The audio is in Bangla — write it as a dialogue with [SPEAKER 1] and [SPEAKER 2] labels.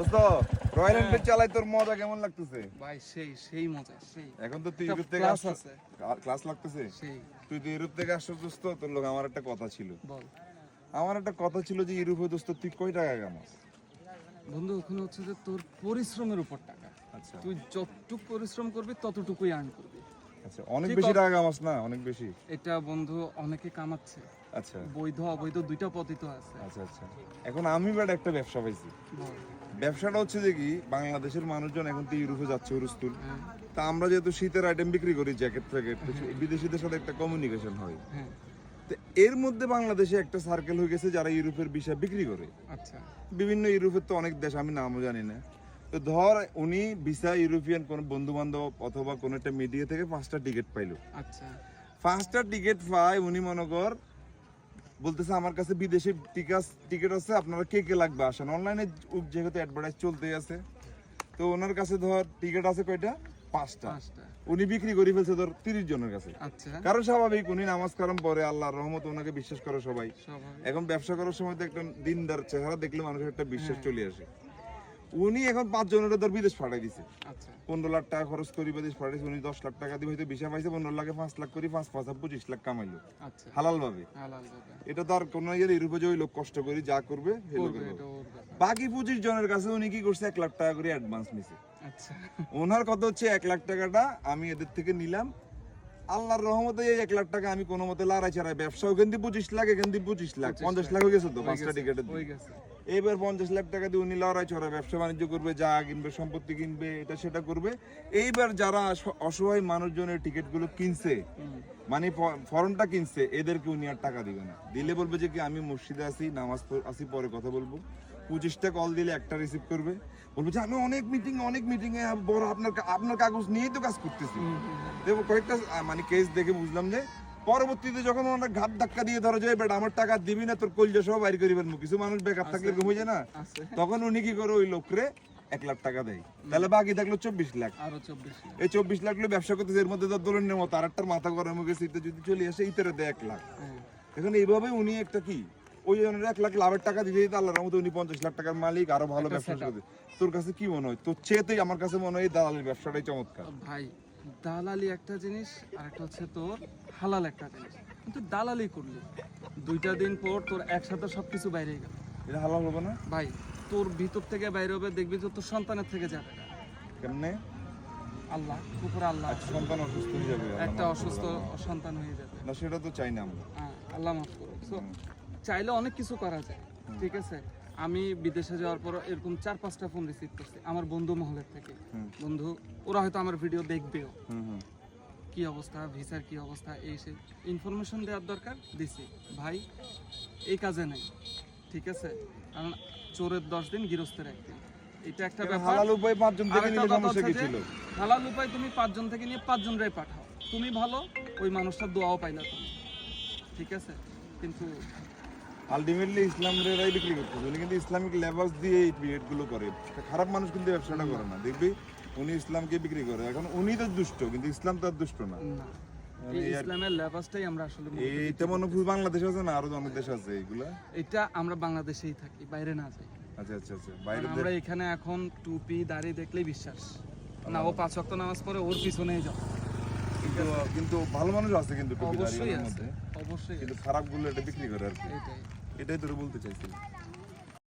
[SPEAKER 1] দোস্ত রয়্যাল এনফিল্ড চালাই তোর মজা কেমন লাগতেছে?
[SPEAKER 2] ভাই সেই সেই মজা সেই।
[SPEAKER 1] এখন তো তুই ইউরোপ থেকে আসছিস ক্লাস লাগতেছে?
[SPEAKER 2] সেই।
[SPEAKER 1] তুই তো ইউরোপ থেকে আসছিস দোস্ত তোর লোক আমার একটা কথা ছিল।
[SPEAKER 2] বল।
[SPEAKER 1] আমার একটা কথা ছিল যে ইউরোপে দোস্ত তুই কয় টাকা কামাস?
[SPEAKER 2] বন্ধু ওখানে হচ্ছে যে তোর পরিশ্রমের উপর টাকা।
[SPEAKER 1] আচ্ছা।
[SPEAKER 2] তুই যতটুকু পরিশ্রম করবি ততটুকুই আর্ন করবি।
[SPEAKER 1] আচ্ছা অনেক বেশি টাকা কামাস না? অনেক বেশি?
[SPEAKER 2] এটা বন্ধু অনেকে কামাচ্ছে।
[SPEAKER 1] আচ্ছা।
[SPEAKER 2] বৈধ অবৈধ দুইটা পদ্ধতি আছে।
[SPEAKER 1] আচ্ছা আচ্ছা। এখন আমি বাট একটা ব্যবসা পাইছি। ব্যবসাটা হচ্ছে যে কি বাংলাদেশের মানুষজন এখন তো ইউরোপে যাচ্ছে হুরুস্তুল
[SPEAKER 2] হ্যাঁ।
[SPEAKER 1] তা আমরা যেহেতু শীতের আইটেম বিক্রি করি জ্যাকেট ফ্যাকেট বিদেশিদের সাথে একটা কমিউনিকেশন হয়।
[SPEAKER 2] হ্যাঁ।
[SPEAKER 1] তো এর মধ্যে বাংলাদেশে একটা সার্কেল হয়ে গেছে যারা ইউরোপের বিষয় বিক্রি করে।
[SPEAKER 2] আচ্ছা।
[SPEAKER 1] বিভিন্ন ইউরোপের তো অনেক দেশ আমি নামও জানি না। তো ধর উনি ভিসা ইউরোপিয়ান কোন বন্ধু বান্ধব অথবা কোন একটা মিডিয়া থেকে পাঁচটা টিকিট পাইলো।
[SPEAKER 2] আচ্ছা।
[SPEAKER 1] পাঁচটা টিকিট পায় উনি মনে কর বলতেছে আমার কাছে বিদেশি টিকাস টিকিট আছে আপনারা কে কে লাগবে আসেন? অনলাইনে যেহেতু অ্যাডভার্টাইজ চলতেই আছে। তো ওনার কাছে ধর টিকিট আছে কয়টা? পাঁচটা। উনি বিক্রি করে ফেলছে ধর তিরিশ জনের কাছে।
[SPEAKER 2] আচ্ছা।
[SPEAKER 1] কারণ স্বাভাবিক উনি নামাজ কারণ পরে আল্লাহর রহমত ওনাকে বিশ্বাস করে সবাই। এখন ব্যবসা করার সময় তো একটা দিনদার চেহারা দেখলে মানুষের একটা বিশ্বাস
[SPEAKER 2] হ্যাঁ।
[SPEAKER 1] চলে আসে। উনি এখন পাঁচ জনের ধর বিদেশ পাঠাই দিছে।
[SPEAKER 2] আচ্ছা।
[SPEAKER 1] পনেরো লাখ টাকা খরচ করি বিদেশ পাঠাইছে উনি দশ লাখ টাকা দিয়ে হয়তো বিশা পাইছে পনেরো লাখে পাঁচ লাখ করি পাঁচ পাঁচ পঁচিশ লাখ কামাইলো।
[SPEAKER 2] আচ্ছা।
[SPEAKER 1] হালাল ভাবে। এটা তো আর কোনো ইয়ে ইউরোপে যে ওই লোক কষ্ট করি যা করবে বাকি পঁচিশ জনের কাছে উনি কি করছে এক লাখ টাকা করে অ্যাডভান্স নিছে।
[SPEAKER 2] আচ্ছা।
[SPEAKER 1] ওনার কথা হচ্ছে এক লাখ টাকাটা আমি এদের থেকে নিলাম। আল্লাহর রহমতে এই এক লাখ টাকা আমি কোনো মতে লড়াই ছাড়াই ব্যবসা ওখান দিয়ে পঁচিশ লাখ এখান দিয়ে পঁচিশ লাখ পঞ্চাশ
[SPEAKER 2] লাখ।
[SPEAKER 1] হয়ে গেছে তো পাঁচটা টিকেটের এইবার পঞ্চাশ লাখ টাকা দিয়ে উনি লড়াই ছড়াই ব্যবসা বাণিজ্য করবে যা কিনবে সম্পত্তি কিনবে এটা সেটা করবে। এইবার যারা অসহায় মানুষজনের টিকিটগুলো কিনছে মানে ফর্মটা কিনছে এদেরকে উনি আর টাকা দিবে না। দিলে বলবে যে কি আমি মসজিদে আসি নামাজ আসি পরে কথা বলব। পঁচিশটা কল দিলে একটা রিসিভ করবে। বলবে যে আমি অনেক মিটিং অনেক মিটিং এ বড় আপনার আপনার কাগজ নিয়েই তো কাজ করতেছি। কয়েকটা মানে কেস দেখে বুঝলাম যে পরবর্তীতে যখন ওনারা ঘাত ধাক্কা দিয়ে ধরো যে বেটা আমার টাকা দিবি না তোর কলজা সব বাইর করিবেন কিছু মানুষ বেকার থাকলে হয়ে যায় না তখন উনি কি করে ওই লোকরে এক লাখ টাকা দেয়। তাহলে বাকি থাকল চব্বিশ লাখ। এই চব্বিশ লাখ ব্যবসা করতেছে এর মধ্যে ধর ধরে নেওয়া তার একটা মাথা গরম হয়ে গেছে যদি চলে আসে ইতারে দেয় এক লাখ। এখন এইভাবে উনি একটা কি ওই জনের এক লাখ লাভের টাকা দিতে দিতে আল্লাহর মধ্যে উনি পঞ্চাশ লাখ টাকার মালিক আরও ভালো ব্যবসা
[SPEAKER 2] setup।
[SPEAKER 1] করে তোর কাছে কি মনে হয়? তোর চেয়েতেই আমার কাছে মনে হয় দালালের ব্যবসাটাই চমৎকার।
[SPEAKER 2] ভাই দালালি একটা জিনিস আর একটা হচ্ছে তোর হালাল একটা জিনিস। কিন্তু দালালি করলি। দুইটা দিন পর তোর একসাথে সবকিছু বাইরে গেল।
[SPEAKER 1] এটা হালাল হবে না?
[SPEAKER 2] ভাই তোর ভিতর থেকে বাইরে হবে দেখবি যে তোর সন্তানের থেকে যাবে।
[SPEAKER 1] কেমনে?
[SPEAKER 2] আল্লাহ উপরে আল্লাহ
[SPEAKER 1] আচ্ছা সন্তান অসুস্থ হয়ে যাবে
[SPEAKER 2] একটা অসুস্থ সন্তান হয়ে যাবে।
[SPEAKER 1] না সেটা তো চাই না আমরা।
[SPEAKER 2] হ্যাঁ, আল্লাহ মাফ করো চাইলে অনেক কিছু করা যায় ঠিক আছে? আমি বিদেশে যাওয়ার পর এরকম চার পাঁচটা ফোন রিসিভ করছি আমার বন্ধু মহলের থেকে। বন্ধু ওরা হয়তো আমার ভিডিও দেখবেও। কি অবস্থা? ভিসার কি অবস্থা? এই সে ইনফরমেশন দেওয়ার দরকার? দিছি। ভাই এই কাজে নাই। ঠিক আছে? কারণ চোরের দশ দিন গৃহস্থের একদিন। এটা একটা ব্যাপার।
[SPEAKER 1] হালাল উপায় পাঁচজন থেকে নিলে সমস্যা কি ছিল?
[SPEAKER 2] হালাল উপায় তুমি পাঁচজন থেকে নিয়ে পাঁচজন রে পাঠাও। তুমি ভালো ওই মানুষটার দোয়াও পাইলা তুমি। ঠিক আছে? কিন্তু
[SPEAKER 1] আলটিমেটলি ইসলামরাই বিক্রি করতেছে উনি কিন্তু ইসলামিক লেবাস দিয়ে এই পিরিয়ডগুলো করে। খারাপ মানুষ কিন্তু ব্যবসাটা করে না। দেখবি উনি ইসলামকে বিক্রি করে। এখন উনি তো দুষ্ট কিন্তু ইসলাম তো আর দুষ্ট না।
[SPEAKER 2] না।
[SPEAKER 1] মানে
[SPEAKER 2] এই
[SPEAKER 1] এই আর-
[SPEAKER 2] ইসলামের লেবাসটাই আমরা আসলে
[SPEAKER 1] এইটা মনে হয় বাংলাদেশ আছে না? আরও অনেক দেশ আছে এইগুলা
[SPEAKER 2] এটা আমরা বাংলাদেশেই থাকি বাইরে না যাই।
[SPEAKER 1] আচ্ছা আচ্ছা আচ্ছা। বাইরে
[SPEAKER 2] আমরা এখানে এখন টুপি দাড়ি দেখলেই বিশ্বাস। না ও পাঁচ ওয়াক্ত নামাজ পড়ে ওর পিছনেই যাও।
[SPEAKER 1] কিন্তু কিন্তু ভালো মানুষ আছে কিন্তু টুপি
[SPEAKER 2] অবশ্যই আছে। অবশ্যই
[SPEAKER 1] কিন্তু
[SPEAKER 2] আছে।
[SPEAKER 1] খারাপগুলো এটা বিক্রি করে আর কি। এটাই তোরা বলতে চাইছিলাম।